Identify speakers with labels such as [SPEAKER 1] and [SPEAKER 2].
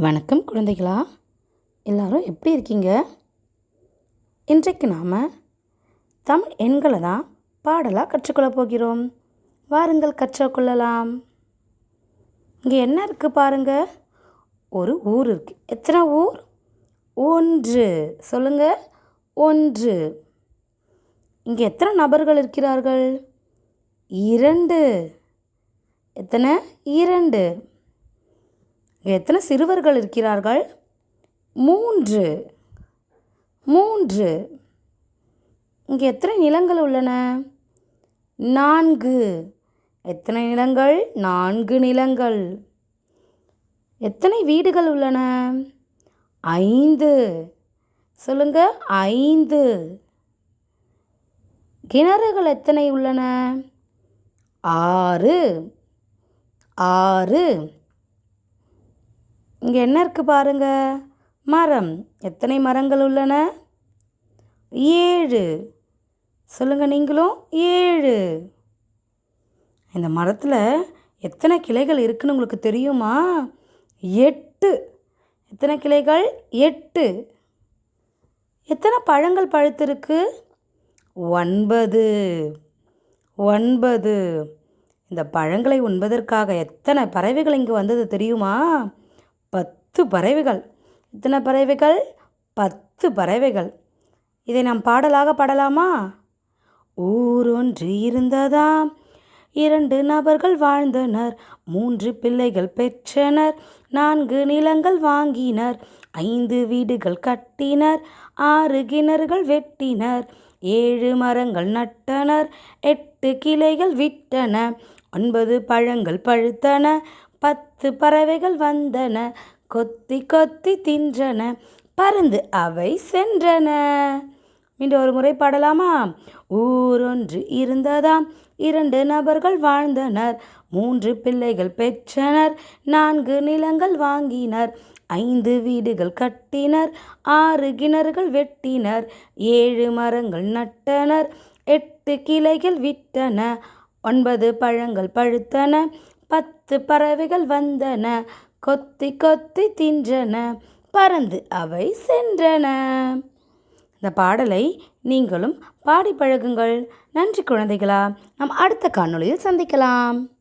[SPEAKER 1] வணக்கம் குழந்தைகளா. எல்லாரும் எப்படி இருக்கீங்க? இன்றைக்கு நாம் தமிழ் எண்களை தான் பாடலாக கற்றுக்கொள்ள போகிறோம். வாருங்கள் கற்றுக்கொள்ளலாம் இங்கே என்ன இருக்குது பாருங்க. ஒரு ஊர் இருக்குது எத்தனை ஊர்? ஒன்று. சொல்லுங்க. ஒன்று. இங்கே எத்தனை நபர்கள் இருக்கிறார்கள்? இரண்டு. எத்தனை? இரண்டு. எத்தனை சிறுவர்கள் இருக்கிறார்கள்? மூன்று. மூன்று. இங்கே எத்தனை நிலங்கள் உள்ளன? நான்கு. எத்தனை நிலங்கள்? நான்கு நிலங்கள். எத்தனை வீடுகள் உள்ளன? ஐந்து. சொல்லுங்க ஐந்து. கிணறுகள் எத்தனை உள்ளன? ஆறு. ஆறு. இங்கே என்ன இருக்குது பாருங்க? மரம். எத்தனை மரங்கள் உள்ளன? ஏழு. சொல்லுங்கள் நீங்களும். ஏழு. இந்த மரத்தில் எத்தனை கிளைகள் இருக்குன்னு உங்களுக்கு தெரியுமா? எட்டு. எத்தனை கிளைகள்? எட்டு. எத்தனை பழங்கள் பழுத்திருக்கு? ஒன்பது. ஒன்பது. இந்த பழங்களை உண்பதற்காக எத்தனை பறவைகள் இங்கே வந்தது தெரியுமா? பத்து பறவைகள். எத்தனை பறவைகள்? பத்து பறவைகள். இதை நாம் பாடலாக பாடலாமா? ஊரொன்று இருந்ததாம். இரண்டு நபர்கள் வாழ்ந்தனர். மூன்று பிள்ளைகள் பெற்றனர். நான்கு நிலங்கள் வாங்கினர். ஐந்து வீடுகள் கட்டினர். ஆறு கிணறுகள் வெட்டினர். ஏழு மரங்கள் நட்டனர். எட்டு கிளைகள் விட்டன. ஒன்பது பழங்கள் பழுத்தன. பத்து பறவைகள் வந்தன கொத்தி கொத்தி தின்றன பறந்து அவை சென்றன. மீண்டும் ஒரு முறை பாடலாமா? ஊரொன்று இருந்ததாம் இரண்டு நபர்கள் வாழ்ந்தனர் மூன்று பிள்ளைகள் பெற்றனர் நான்கு நிலங்கள் வாங்கினர் ஐந்து வீடுகள் கட்டினர் ஆறு கிணறுகள் வெட்டினர் ஏழு மரங்கள் நட்டனர் எட்டு கிளைகள் விட்டன ஒன்பது பழங்கள் பழுத்தன பத்து பறவைகள் வந்தன கொத்தி கொத்தி தின்றன பறந்து அவை சென்றன. இந்த பாடலை நீங்களும் பாடி பழகுங்கள். நன்றி குழந்தைகளா நாம் அடுத்த காணொளியில் சந்திக்கலாம்.